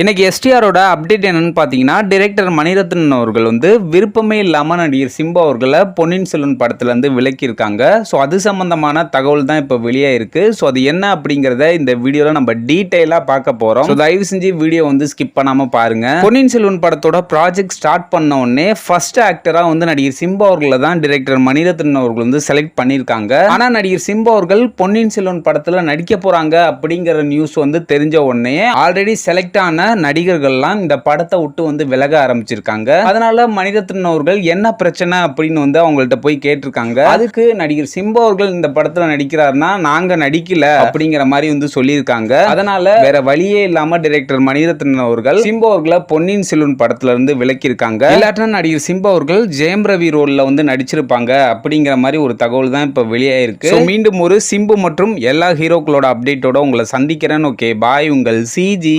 இன்னைக்கு எஸ்டிஆரோட அப்டேட் என்னன்னு பார்த்தீங்கன்னா டிரெக்டர் மணிரத்னன் அவர்கள் வந்து விருப்பமே இல்லாமல் நடிகர் சிம்பு அவர்களை பொன்னியின் செல்வன் படத்துலேருந்து விலக்கியிருக்காங்க. ஸோ அது சம்பந்தமான தகவல் தான் இப்போ வெளியே இருக்கு. ஸோ அது என்ன அப்படிங்கிறத இந்த வீடியோவில் நம்ம டீட்டெயிலாக பார்க்க போகிறோம் ஸோ தயவு செஞ்சு வீடியோ வந்து ஸ்கிப் பண்ணாமல் பாருங்க. பொன்னியின் செல்வன் படத்தோட ப்ராஜெக்ட் ஸ்டார்ட் பண்ண உடனே ஃபர்ஸ்ட் ஆக்டராக வந்து நடிகர் சிம்பு அவர்களை தான் டிரெக்டர் மணிரத்னன் அவர்கள் வந்து செலக்ட் பண்ணியிருக்காங்க. ஆனால் நடிகர் சிம்பு அவர்கள் பொன்னியின் செல்வன் படத்தில் நடிக்க போகிறாங்க அப்படிங்கிற நியூஸ் வந்து தெரிஞ்ச உடனே ஆல்ரெடி செலக்ட் ஆன நடிகர்கள்லாம் இந்த படத்தை விட்டு வந்து விலக ஆரம்பிச்சிருக்காங்க. அதனால மணிரத்னம் அவர்கள் என்ன பிரச்சனை அப்படின்னு வந்து அவங்கள்ட்ட போய் கேட்டிருக்காங்க. அதுக்கு நடிகர் சிம்பு அவர்கள் இந்த படத்துல நடிக்கிறாருன்னா நாங்க நடிக்கல அப்படிங்கிற மாதிரி வந்து சொல்லியிருக்காங்க. அதனால வேற வழியே இல்லாம டைரக்டர் மணிரத்னம் அவர்கள் சிம்பு அவர்களை பொன்னியின் செல்வன் படத்துல இருந்து விலக்கியிருக்காங்க. இல்லாட்டினா நடிகர் சிம்பு அவர்கள் ஜெயம் ரவி ரோல்ல வந்து நடிச்சிருப்பாங்க அப்படிங்கிற மாதிரி ஒரு தகவல் தான் இப்ப வெளியாயிருக்கு. மீண்டும் ஒரு சிம்பு மற்றும் எல்லா ஹீரோக்களோட அப்டேட்டோட உங்களை சந்திக்கிறேன். ஓகே பாய் உங்கள் சிஜி